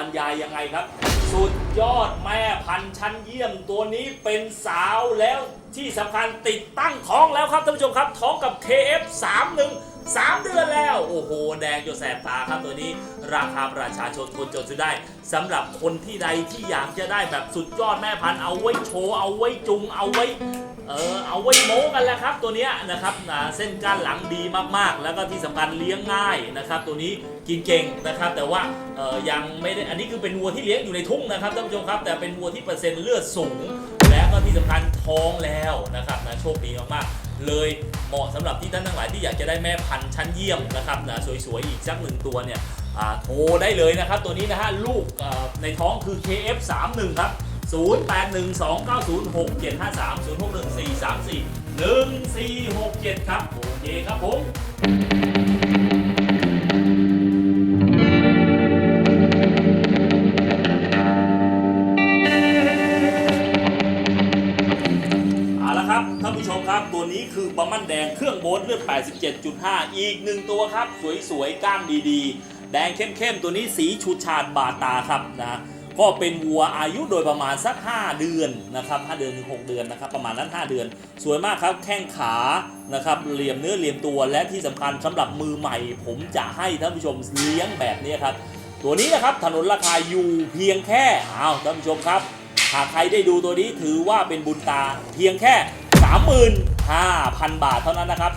รรยายยังไงครับ สุดยอดแม่พันธุ์ชั้นเยี่ยมตัวนี้เป็นสาวแล้วที่สำคัญติดตั้งท้องแล้วครับท่านผู้ชมครับ ท้องกับ KF31 3 เดือนแล้ว โอ้โห แดงจนแสบตาครับตัวนี้ราคาประชาชนคนจนซื้อได้สำหรับคนที่ใดที่อยากจะได้แบบสุดยอดแม่พันธุ์เอาไว้โชว์เอาไว้จุงเอาไว้เออเอาไว้โม้กันแล้วครับตัวนี้นะครับนะเส้นก้านหลังดีมากๆ แล้วก็ที่สำคัญเลี้ยงง่ายนะครับ ตัวนี้กินเก่งนะครับ แต่ว่าเออยังไม่ได้อันนี้คือเป็นวัวที่เลี้ยงอยู่ในทุ่งนะครับท่านผู้ชมครับ แต่เป็นวัวที่เปอร์เซ็นต์เลือดสูง แล้วก็ที่สำคัญท้องแล้วนะครับนะโชคดีมากๆ เลยเหมาะสำหรับที่ท่านทั้งหลายที่อยากจะได้แม่พันธุ์ชั้นเยี่ยมนะครับนะสวยๆอีกสักหนึ่งตัวเนี่ยโทรได้เลยนะครับ ตัวนี้นะฮะลูกในท้องคือ KF31 ครับ 08129067530614341467 ครับ โอเคครับผม เครื่องโบสเลือด 87.5 อีกหนึ่งตัวครับ สวยๆ ก้านดีๆ แดงเข้มๆ ตัวนี้สีชูชาดบาตาครับนะก็เป็นวัวอายุโดยประมาณสัก 5 เดือนนะครับ5เดือนถึง 6 เดือนนะครับ ประมาณนั้น 5 เดือน สวยมากครับ แข้งขานะครับ เหลี่ยมเนื้อเหลี่ยมตัว และที่สำคัญสำหรับมือใหม่ ผมจะให้ท่านผู้ชมเลี้ยงแบบนี้ครับ ตัวนี้นะครับ ถนนราคาอยู่เพียงแค่อ้าวท่านผู้ชมครับ หากใครได้ดูตัวนี้ถือว่าเป็นบุญตาเพียงแค่ 35,000 บาทเท่านั้นนะครับ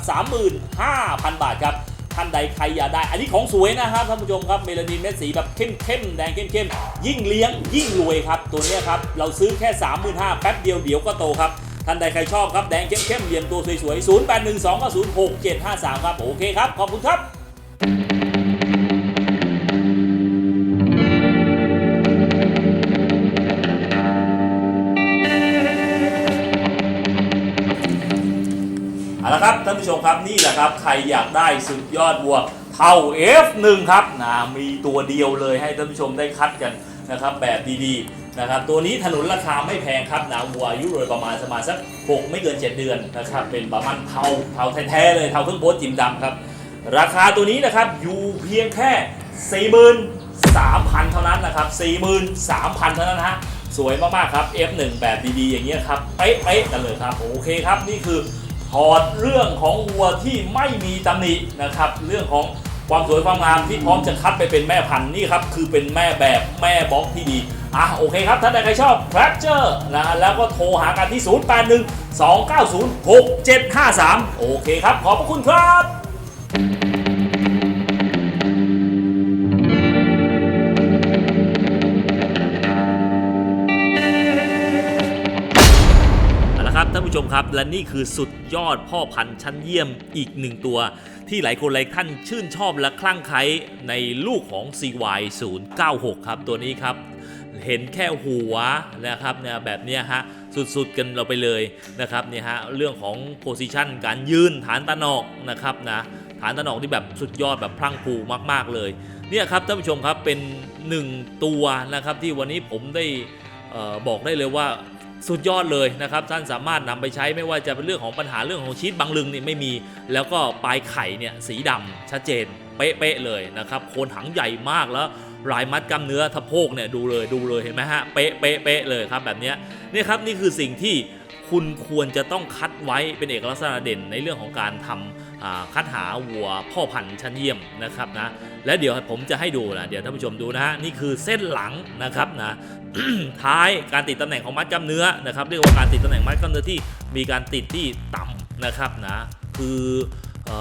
35,000 บาทครับท่านใดใครอยากได้ อันนี้ของสวยนะครับท่านผู้ชมครับเมลานินเม็ดสีแบบเข้มๆแดงเข้มๆยิ่งเลี้ยงยิ่งรวยครับ ตัวเนี้ยครับ เราซื้อแค่ 35,000แป๊บเดียวเดี๋ยวก็โตครับ ท่านใดใครชอบครับ แดงเข้มๆเหลี่ยมตัวสวยๆ 0812ก็06753 ครับ โอเคครับ ขอบคุณครับ ละครับท่านผู้ชมครับนี่แหละครับ ใครอยากได้สุดยอดวัวเท่า F1 ครับนะมีตัวเดียวเลยให้ท่านผู้ชมได้คัดกันนะครับแบบดีๆนะครับตัวนี้ถนนราคาไม่แพงครับนะวัวอายุโดยประมาณประมาณสัก 6 ไม่เกิน 7 เดือนนะครับเป็นประมาณเทาเทาแท้ๆเลยเทาเครื่องโบ๊ทจิมดำครับ ราคาตัวนี้นะครับอยู่เพียงแค่ 43,000 เท่านั้นนะครับ 43,000 เท่านั้นฮะสวยมากๆครับ F1 แบบดีๆอย่างเงี้ยครับเป๊ะๆกันเลยครับโอเคครับนี่คือ ถอดเรื่องของวัวที่ไม่มีตำหนินะครับ เรื่องของความสวยความงามที่พร้อมจะคัดไปเป็นแม่พันธุ์นี่ครับ คือเป็นแม่แบบแม่บล็อกที่ดี อะโอเคครับ ถ้าใดใครชอบ c r a t c h e r นะฮะแล้วก็โทรหากันที่ 081 290 6753 โอเคครับ ขอบพระคุณครับ ท่านผู้ชมครับ และนี่คือสุดยอดพ่อพันธุ์ชั้นเยี่ยมอีกหนึ่งตัว ที่หลายคนหลายท่านชื่นชอบและคลั่งไคล้ในลูกของ CY 096 ครับตัวนี้ครับ เห็นแค่หัวนะครับเนี่ยแบบเนี้ยฮะสุดๆกันเราไปเลยนะครับเนี่ยฮะเรื่องของโพซิชันการยืนฐานตะนอกนะครับนะฐานตะนอกที่แบบสุดยอดแบบพลังพรูมากๆเลยเนี่ยครับท่านผู้ชมครับเป็นหนึ่งตัวนะครับที่วันนี้ผมได้ออบอกได้เลยว่า สุดยอดเลยนะครับท่านสามารถนำไปใช้ไม่ว่าจะเป็นเรื่องของปัญหาเรื่องของชีสบางลึงนี่ไม่มี แล้วก็ปลายไข่เนี่ยสีดำชัดเจน เป๊ะๆเลยนะครับโคนถังใหญ่มากแล้วรายมัดกล้ามเนื้อทะโพกเนี่ยดูเลยดูเลยเห็นไหมฮะเป๊ะเป๊ะเป๊ะเลยครับแบบนี้นี่ครับนี่คือสิ่งที่คุณควรจะต้องคัดไว้เป็นเอกลักษณะเด่นในเรื่องของการทำอ่า คัดหาวัวพ่อพันธุ์ชั้นเยี่ยมนะครับนะและเดี๋ยวผมจะให้ดูนะเดี๋ยวท่านผู้ชมดูนะฮะนี่คือเส้นหลังนะครับนะท้ายการติดตำแหน่งของมัดกล้ามเนื้อนะครับเรียกว่าการติดตำแหน่งมัดกล้ามเนื้อที่มีการติดที่ต่ำนะครับนะคืออ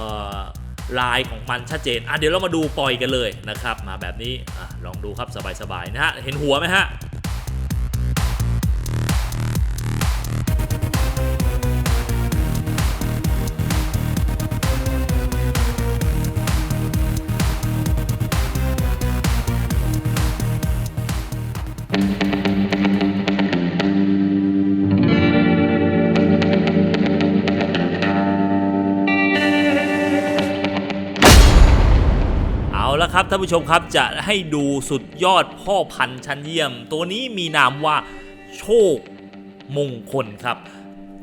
ลายของมันชัดเจนอะเดี๋ยวเรามาดูปล่อยกันเลยนะครับ มาแบบนี้อลองดูครับสบายๆนะฮะเห็นหัวไหมฮะ ละครับท่านผู้ชมครับจะให้ดูสุดยอดพ่อพันธุ์ชั้นเยี่ยม ตัวนี้มีนามว่าโชคมงคลครับ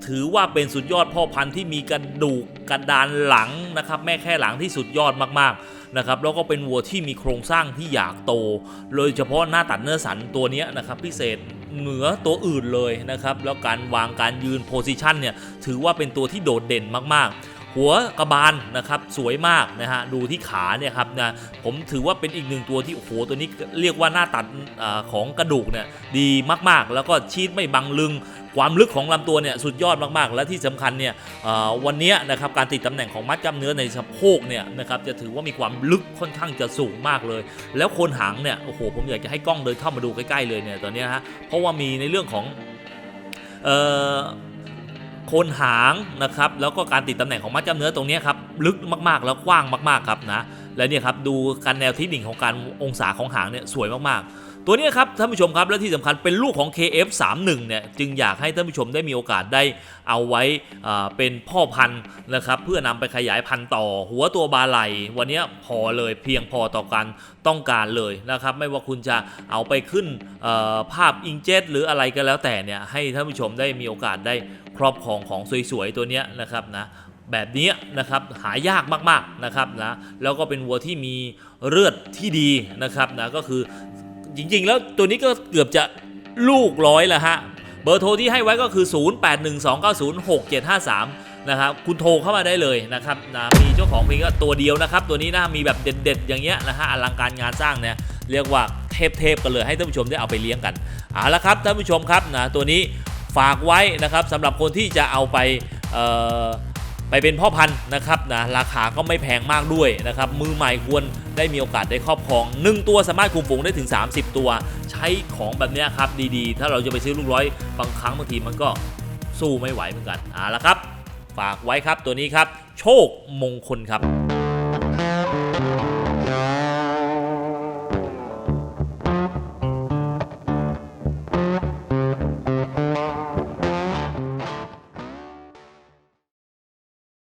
ถือว่าเป็นสุดยอดพ่อพันธุ์ที่มีกระดูกกระดานหลังนะครับแม่แค่หลังที่สุดยอดมากๆนะครับแล้วก็เป็นวัวที่มีโครงสร้างที่อยากโต โดยเฉพาะหน้าตัดเนื้อสันตัวนี้นะครับพิเศษเหนือตัวอื่นเลยนะครับแล้วการวางการยืนโพซิชันเนี่ยถือว่าเป็นตัวที่โดดเด่นมากๆ หัวกระบาลนะครับสวยมากนะฮะดูที่ขาเนี่ยครับนะผมถือว่าเป็นอีกหนึ่งตัวที่โอ้โหตัวนี้เรียกว่าหน้าตัดอของกระดูกเนี่ยดีมากๆ แล้วก็ชีดไม่บังลึง ความลึกของลำตัวเนี่ยสุดยอดมากๆ และที่สำคัญเนี่ยวันนี้นะครับการติดตำแหน่งของมัดกล้ามเนื้อในสะโพกเนี่ยนะครับจะถือว่ามีความลึกค่อนข้างจะสูงมากเลย แล้วโคนหางเนี่ยโอ้โหผมอยากจะให้กล้องเดินเข้ามาดูใกล้ๆเลยเนี่ยตอนนี้ฮะเพราะว่ามีในเรื่องของเอ่อ โคนหางนะครับแล้วก็การติดตำแหน่งของมัดกล้ามเนื้อตรงนี้ครับลึกมากๆแล้วกว้างมากๆครับนะและเนี่ยครับดูการแนวทิศดิ่งของการองศาของหางเนี่ยสวยมากๆ ตัวนี้ครับท่านผู้ชมครับและที่สำคัญเป็นลูกของ KF31 เนี่ยจึงอยากให้ท่านผู้ชมได้มีโอกาสได้เอาไว้อ่าเป็นพ่อพันธุ์นะครับเพื่อนำไปขยายพันธุ์ต่อ หัวตัวบาไหลวันนี้พอเลยเพียงพอต่อการต้องการเลยนะครับไม่ว่าคุณจะเอาไปขึ้นภาพอิงเจ็ตหรืออะไรก็แล้วแต่เนี่ยให้ท่านผู้ชมได้มีโอกาสได้ครอบครองของสวยๆตัวนี้นะครับนะแบบนี้นะครับหายากมากๆนะครับนะแล้วก็เป็นวัวที่มีเลือดที่ดีนะครับนะก็คือ จริง ๆ แล้วตัวนี้ก็เกือบจะลูกร้อยแล้วฮะ เบอร์โทรที่ให้ไว้ก็คือ 0812906753 นะครับ คุณโทรเข้ามาได้เลยนะครับนะมีเจ้าของเพียงก็ตัวเดียวนะครับ ตัวนี้นะมีแบบเด็ด ๆ อย่างเงี้ยนะฮะอลังการงานสร้างเนี่ยเรียกว่าเทพๆกันเลยให้ท่านผู้ชมได้เอาไปเลี้ยงกันเอาละครับท่านผู้ชมครับนะตัวนี้ฝากไว้นะครับสำหรับคนที่จะเอาไปเอ่อ ไปเป็นพ่อพันธุ์นะครับนะราคาก็ไม่แพงมากด้วยนะครับมือใหม่ควรได้มีโอกาสได้ครอบครอง 1 ตัวสามารถคุมฝูงได้ถึง 30 ตัว ใช้ของแบบนี้ครับดีๆ ถ้าเราจะไปซื้อลูกร้อยบางครั้งบางทีมันก็สู้ไม่ไหวเหมือนกันเอาละครับ ฝากไว้ครับตัวนี้ครับ โชคมงคลครับ